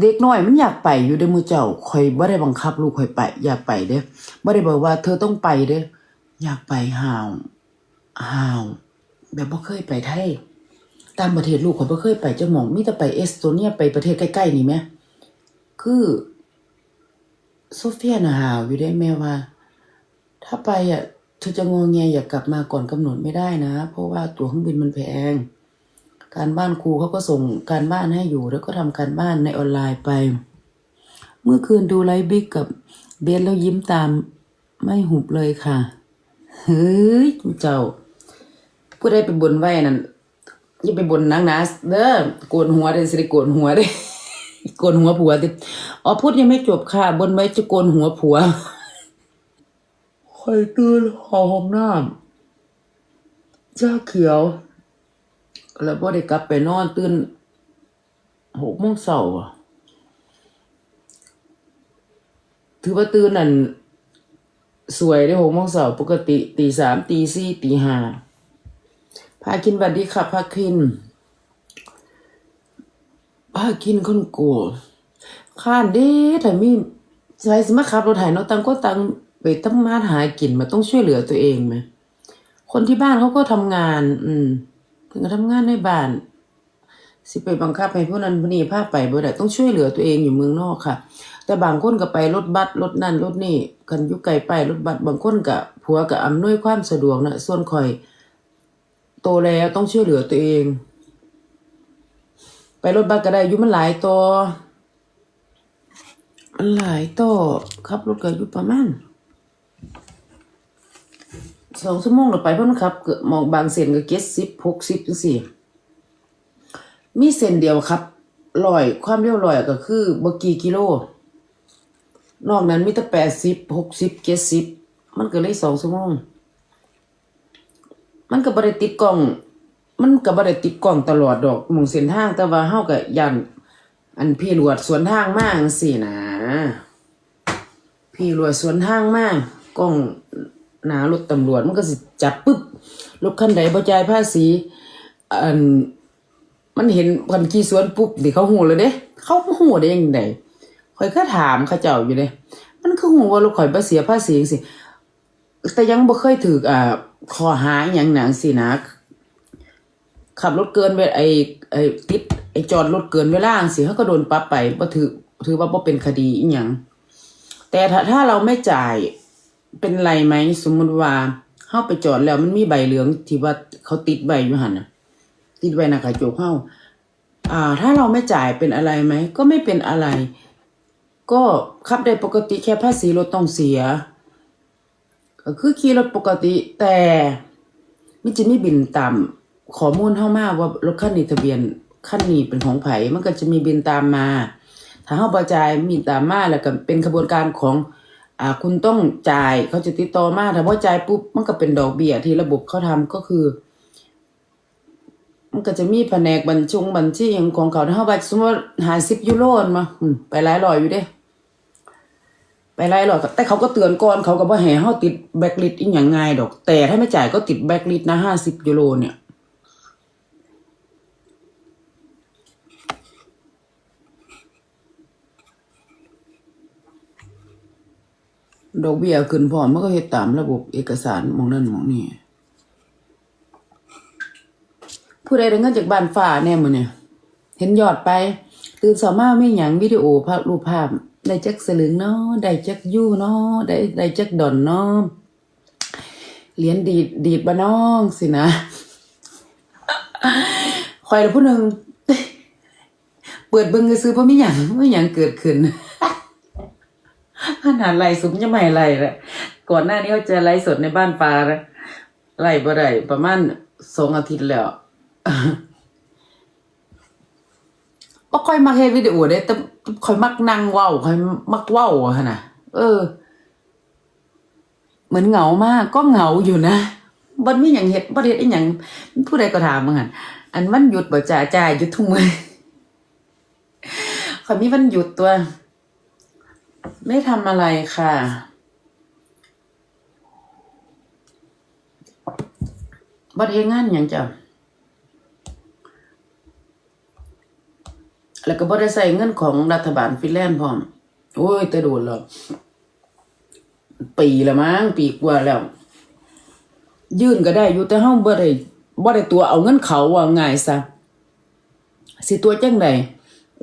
เด็กน้อยมันอยากไปอยู่เด้อมู่เจ้าข่อยบ่ได้บังคับ ลูกข่อยไป อยากไปเด้อบ่ได้บอกว่า เธอต้องไปเด้ออยากไปห่าวห่าวแบบบ่เคยไปไทยตางประเทศลูกข่อยบ่เคยไปจักหม่องมีแต่ไปเอสโตเนียไปประเทศใกล้ๆนี่แหมคือโซเฟียน่ะห่าวอยู่ได้แม่ว่า ถ้าไปอะเธอจะงอแงอย่ากลับมาก่อนกำหนดไม่ได้นะ เพราะว่าตั๋วเครื่องบินมันแพง การบ้านครูเขาก็ส่งการบ้านให้อยู่ แล้วก็ทำการบ้านในออนไลน์ไป เมื่อคืนดูไลฟ์บิ๊กกับเบสแล้วยิ้มตามไม่หุบเลยค่ะ เฮ้ยเจ้าผู้ใดไปบนไว้นั่นอย่าไปบนนังนะเด้อโกนหัวเด้อสิได้โกนหัวเด้โกนหัวผัวเด้อ๋อพูดยังไม่จบค่ะ บนไว้จะโกนหัวผัวคอยตื่นหอมน้ำจ้าเขียว แล้วพอได้กลับไปนอนตื่นหกโมงเช้าอะถือว่าตื่นนั่นสวยได้หกโมงเช้าปกติตีสามตีสี่ตีห้าพาคินบัดดีค่ะพาคินพาคินคนโกข้านเด้ถ้ามีใช้สมาขับรถไถเนาะตังก็ตังไปทำมาหากินมันต้องช่วยเหลือตัวเองไหมคนที่บ้านเขาก็ทำงาน อืม ถึงทำงานในบ้าน สิไปบังคับให้ผู้นั้นผู้นี้พาไปบ่ได้ต้องช่วยเหลือตัวเองอยู่เมืองนอกค่ะ แต่บางคนก็ไปรถบัสรถนั่นรถนี่กันอยู่ไกลไปรถบัสบางคนก็ผัวก็อำนวยความสะดวกนะส่วนข่อย โตแล้วต้องช่วยเหลือตัวเอง ไปรถบัสก็ได้อยู่มันหลายตัวมันหลายตัวขับรถก็อยู่ประมาณ สองชั่วโมงเราไปเพราะมันขับเกมองบางเส้นก็เก็ดสิบหกสิบจังสี่ มีเส้นเดียวครับลอยความเร็วลอยก็คือบ่กี่กิโล นอกนั้นมีแต่แปดสิบหกสิบเจ็ดสิบมันก็เลยสองชั่วโมง มันก็บ่ได้ติดกล้อง มันก็บ่ได้ติดกล้องตลอดดอกหมองเส้นทาง แต่ว่าเฮาก็ยันอันพี่หลวดสวนทางมาจังซี่นะ พี่หลวดสวนทางมากกล้อง หนารถตำรวจมันก็สิจับปุ๊บรถคันใดบ่จ่ายภาษีอันมันเห็นคนขี่สวนปุ๊บดิเขาหูเลยเด้ เขาหูได้ยังไงข่อยก็ถามเขาเจ้าอยู่เด้ มันคือหูว่ารถข่อยบ่เสียภาษีจังซี่แต่ยังบ่เคยถูกอ่าข้อหาอหยังหนังสินะขับรถเกินเวลาไอ้ไอ้ติดไอ้จอดรถเกินเวลาจังซี่เขาก็โดนปรับไปบ่ถือถือว่าบ่เป็นคดีอีหยังแต่ถ้าถ้าเราไม่จ่าย เป็นไรไหมสมมุติว่าเข้าไปจอดแล้วมันมีใบเหลืองที่ว่าเขาติดใบอยู่หันน่ะติดใบหน้ากระจกเข้าอ่า ถ้าเราไม่จ่ายเป็นอะไรไหมก็ไม่เป็นอะไร ก็ขับได้ปกติแค่ภาษีรถต้องเสียก็คือขี่รถปกติแต่มันจะมีบินตามข้อมูลเข้ามาว่ารถคันนี้ทะเบียนคันนี้เป็นของไผมันก็จะมีบินตามมา ถ้าเฮาบ่จ่ายมีตามมาแล้วก็เป็นขบวนการของ อ่าคุณต้องจ่ายเขาจะติดต่อมาถ้าบ่าจ่ายปุ๊บมันก็เป็นดอกเบี้ยที่ระบบเขาทำก็คือ มันก็จะมีแผนกบัญชงบัญชีหยังของเขาถ้าเฮาว่าสมมติ50ยูโรมาไปหลายร้อยอยู่เด้ ไปหลายร้อยก็แต่เขาก็เตือนก่อนเขาก็บ่ให้เฮาติดแบล็คลิสต์อีหยังง่ายดอก แต่ถ้าไม่จ่ายก็ติดแบล็คลิสต์นะ50ยูโรเนี่ย ดอกเบี้ยขึ้นพร้อมมันก็เฮ็ดตามระบบเอกสารมองนั่นมองนี่ผู้ใดได้เงินจากบ้านฟ้าแน่มือเนี่ยเห็นยอดไป ตื่นเช้ามามีหยังวิดีโอภาพรูปภาพ ได้จักสลึงเนาะได้จักยู่เนาะได้ได้จักดอนเนาะเหรียญดีดดีดบ่น้องสินะคอยละผู้หนึ่งเปิดเบิ่งซื้อๆบ่มีหยังบ่มีหยังเกิดขึ้น ขนาดไล่สุมยังไม่ไล่เลยก่อนหน้านี้เขาจะไล่สดในบ้านปลานะไล่บ่ได้ประมาณสองอาทิตย์แล้วบ่ค่อยมักเฮ็ดวิดีโอเด้แต่ค่อยมักนั่งเว้าค่อยมักเว้าหั่นน่ะ เออ เหมือนเหงามาก ก็เหงาอยู่นะบ่มีหยังเฮ็ดบ่เฮ็ดอีหยังผู้ใดก็ถามมึงหั่นอันมันหยุดบ่จ่าจ่ายหยุดทุกมื้อค่อยมีวันหยุดตัว ไม่ทำอะไรค่ะ บัดเฮงานหยังจ้ะแล้วก็บ่ได้ใส่เงินของรัฐบาลฟินแลนด์พร้อม โอ้ย แต่โดนแล้ว ปีละมั้งปีกว่าแล้ว ยื่นก็ได้อยู่แต่เฮาบ่ได้บ่ได้ตัวเอาเงินเขาว่าง่ายซะ สิตัวจังได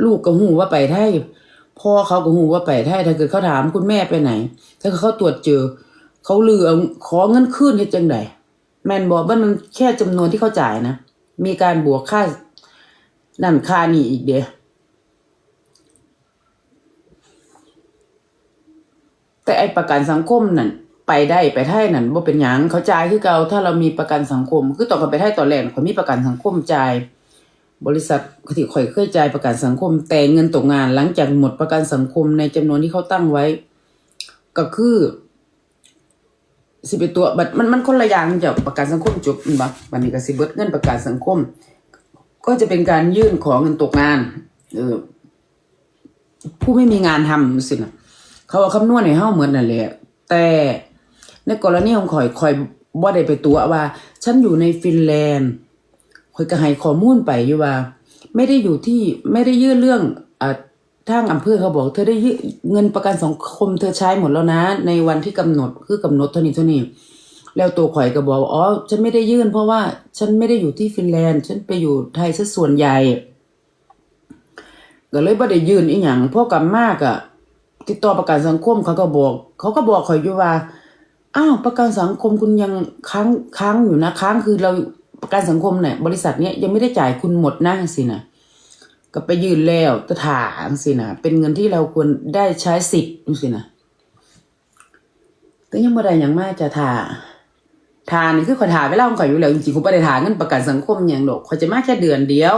ลูกก็ฮู้ว่าไปไทย พ่อเขาก็ฮู้ว่าไปไทยถ้าเกิดเขาถามคุณแม่ไปไหน ถ้าเขาตรวจเจอ เขาลือเอาขอเงินคืนเฮ็ดจังไดแม่นบอกว่ามันแค่จำนวนที่เขาจ่ายนะ มีการบวกค่านั่นค่านี่อีกเด้แต่ไอประกันสังคมนั่นไปได้ไปไทยนั่นบ่เป็นหยังเขาจ่ายคือเก่าถ้าเรามีประกันสังคม คือตอนเขาไปไทยตอนแรกเขามีประกันสังคมจ่าย บริษัทที่ข่อยเคยจ่ายประกันสังคม แต่เงินตกงานหลังจากหมดประกันสังคมในจำนวนที่เขาตั้งไว้ ก็คือสิบเป็นตัวบัดมันมันคนละอย่างจากประกันสังคมจบแม่นบ่บัดนี้ก็สิเบิดเงินประกันสังคม ก็จะเป็นการยื่นของเงินตกงาน เออผู้ไม่มีงานทำสินะเขาเอาคำนวณให้เฮาเหมือนนั่นแหละ แต่ในกรณีของข่อยข่อยบ่ได้ไปตัวว่า ฉันอยู่ในฟินแลนด์ ข่อยก็ให้ข้อมูลไปอยู่ว่า ไม่ได้อยู่ที่ไม่ได้ยื่นเรื่องอ่าทางอำเภอเขาบอก เธอได้ยื่นเงินประกันสังคมเธอใช้หมดแล้วนะ ในวันที่กำหนดคือกำหนดเท่านี้เท่านี้ แล้วตัวข่อยก็บอกอ๋อฉันไม่ได้ยื่น เพราะว่าฉันไม่ได้อยู่ที่ฟินแลนด์ ฉันไปอยู่ไทยซะส่วนใหญ่ก็เลยบ่ได้ยื่นอีหยังพอกลับมากอะติดต่อประกันสังคมเขาก็บอก เขาก็บอกข่อยอยู่ว่าอ้าวประกันสังคมคุณยังค้างค้างอยู่นะค้างคือเรา ประกันสังคมเนี่ยบริษัทเนี้ยยังไม่ได้จ่ายคุณหมดนะสินะก็ไปยืนแล้วตถามสินะเป็นเงินที่เราควรได้ใช้สิทธิ์สินะแต่ยังบ่ได้หยังมาจะถ่าทานี่คือข่อยถ่าเวลาข่อยอยู่แล้วจริงๆผมบ่ได้ถ่าเงินประกันสังคมหยังดอกข่อยจะมาแค่เดือนเดียว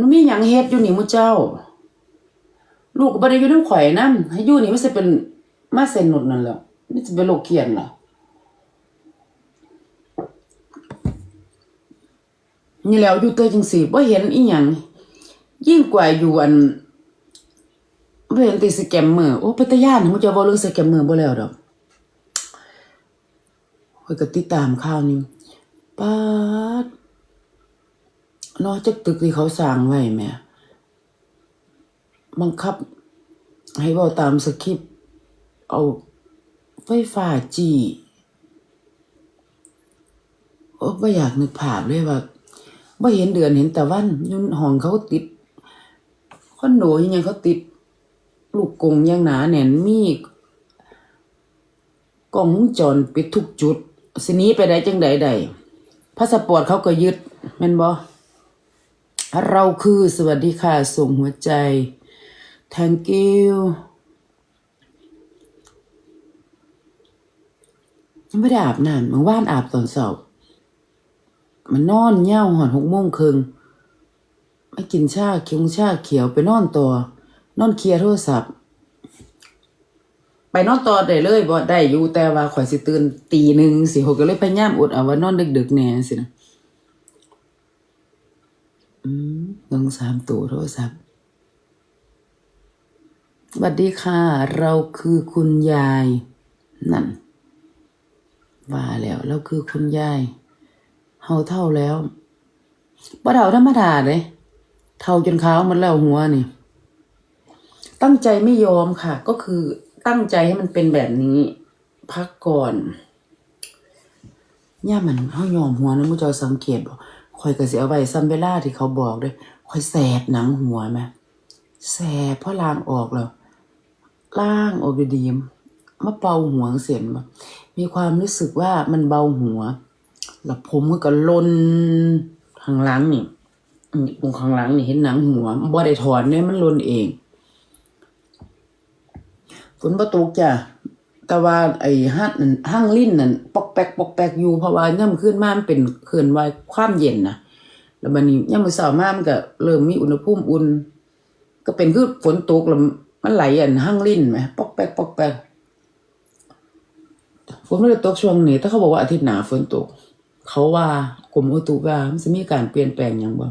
มันมีหยังเฮ็ดอยู่นี่มู่เจ้า ลูกก็บ่ได้อยู่นำข่อยนำให้อยู่นี่ไมันสิเป็นมาเซนหนุดนั่นแหล้วมันสิเป็นโรคเครียดล่ะ นี่แล้วอยู่เตยจังซี่บ่เห็นอีหยังยิ่งกว่าอยู่อันบ่เห็นติสแกมเมอร์โอ้เป็นตาย้านหมู่เจ้าบ่เรื่องสแกมเมอร์บ่แล้วดอกข้อยก็ติดตามข่าวนี้ป๊าดนอกจากตึกที่เขาสร้างไว้แม่บังคับ ให้เว้าตามสคริปต์เอาไฟฟ้าจี้โอ้บ่อยากนึกภาพเลยว่า บ่เห็นเดือนเห็นแต่วันยุ่นห้องเขาติดคอนโดยังไงเขาติด ลูกกงย่างหนาแน่นมีกล้องวงจรปิดทุกจุดสินี้ไปได้จังใดใดพาสปอร์ตเขาก็ยึดแม่นบ่เราคือสวัสดีค่ะส่งหัวใจ thank you ยังไม่ได้อาบน้ำเมื่อวานอาบตอนสาร์ มันนอนเหย้าหอนหกโมงครึ่งไม่กินชาเขียวชาเขียวไปนอนตัวนอนเคลียร์โทรศัพท์ ไปนอนต่อได้เลยบ่ได้อยู่แต่ว่าข่อยสิตื่นตีหนึ่งสิหกก็เลยพยายามอดเอาว่านอนดึกๆแน่สินะอืมลงสามตัวโทรศัพท์สวัสดีค่ะ เราคือคุณยาย นั่นว่าแล้วเราคือคุณยาย เฮาเท่าแล้วบ่เท่าธรรมดาเลยเท่าจนขาวมันแล้วหัวนี่ ตั้งใจไม่ยอมค่ะ ก็คือตั้งใจให้มันเป็นแบบนี้ พักก่อนย่ามันเฮายอมหัวนะมูเจ้าสังเกตบ่ข่อยก็สิเอาไว้ซ้ำเวลาที่เขาบอกด้อข่อยแสบหนังหัวแม่แสบเพราะล้างออกแล้วล้างออกดีๆมาเปาหัวเสียนมามีความรู้สึกว่ามันเบาหัว แล้วผมก็ก็ลนข้างหลังนี่ตรงข้างหลังนี่เห็นหนังหัวบ่ได้ถอนเนี่ยมันลนเองฝนบ่ตกจ้ะแต่ว่าไอ้ฮัดนั่นห้างลิ้นนั่นปอกแปกปอกแปกอยู่เพราะว่าย่ำขึ้นมามันเป็นเคลื่อนไหวความเย็นนะแล้วบัดนี้ย่ำมือเช้ามามันก็เริ่มมีอุณหภูมิอุ่นก็เป็นคือฝนตกแล้วมันไหลอันห้างลิ้นไหมปอกแปกปอกแปกฝนไม่ได้ตกช่วงนี้ถ้าเขาบอกว่าอาทิตย์หน้าฝนตก เขาว่ากรมอุตุว่ามันจะมีการเปลี่ยนแปลงหยังบ่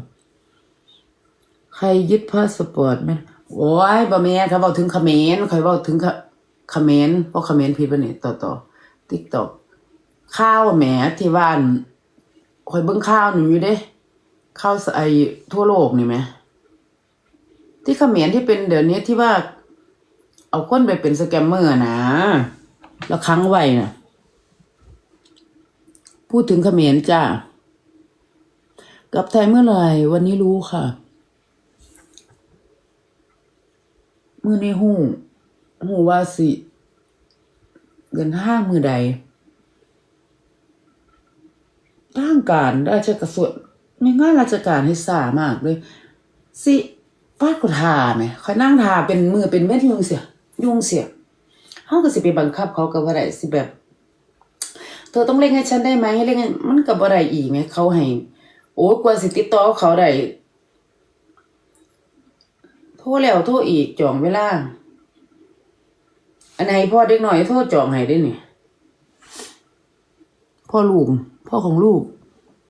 ใครยึดพาสปอร์ตแม่นโอ้ยบ่แม่เขาเว้าถึงเขมรเขาเว้าถึงเขเขมรเพราะเขมรผิดบ่นี่ต่อต่อ TikTok ข้าวแหมที่บ้านข่อยเบิ่งข่าวหนี่อยู่เด้ข่าวไอทั่วโลกนี่แหมที่เขมรที่เป็นเดี๋ยวนี้ที่ว่า เอาคนไปเป็นสแกมเมอร์นะ แล้วค้างไว้นะ พูดถึงเขมรจ้ากลับไทยเมื่อไหร่วันนี้รู้ค่ะมือในหูหูว่าสิเงินห้างมือใดทางการราชกระทรวงมีงานราชการให้สามากเลย สิฟาดกูทาไหมคอยนั่งทาเป็นมือเป็นเม็ดยุงเสียยุงเสียเฮาก็สิไปบังคับเขาก็บ่ได้สิแบบ เธอต้องเล่นให้ฉันได้ไหมให้เล่นมันกับอะไรอีกไหมเขาให้โอ้ยกว่าสิติดต่อเขาได้โทษแล้วโทษอีกจองเวลาอันไหนพ่อเด็กหน่อยโทษจองให้ได้นี่พ่อลูกพ่อของลูก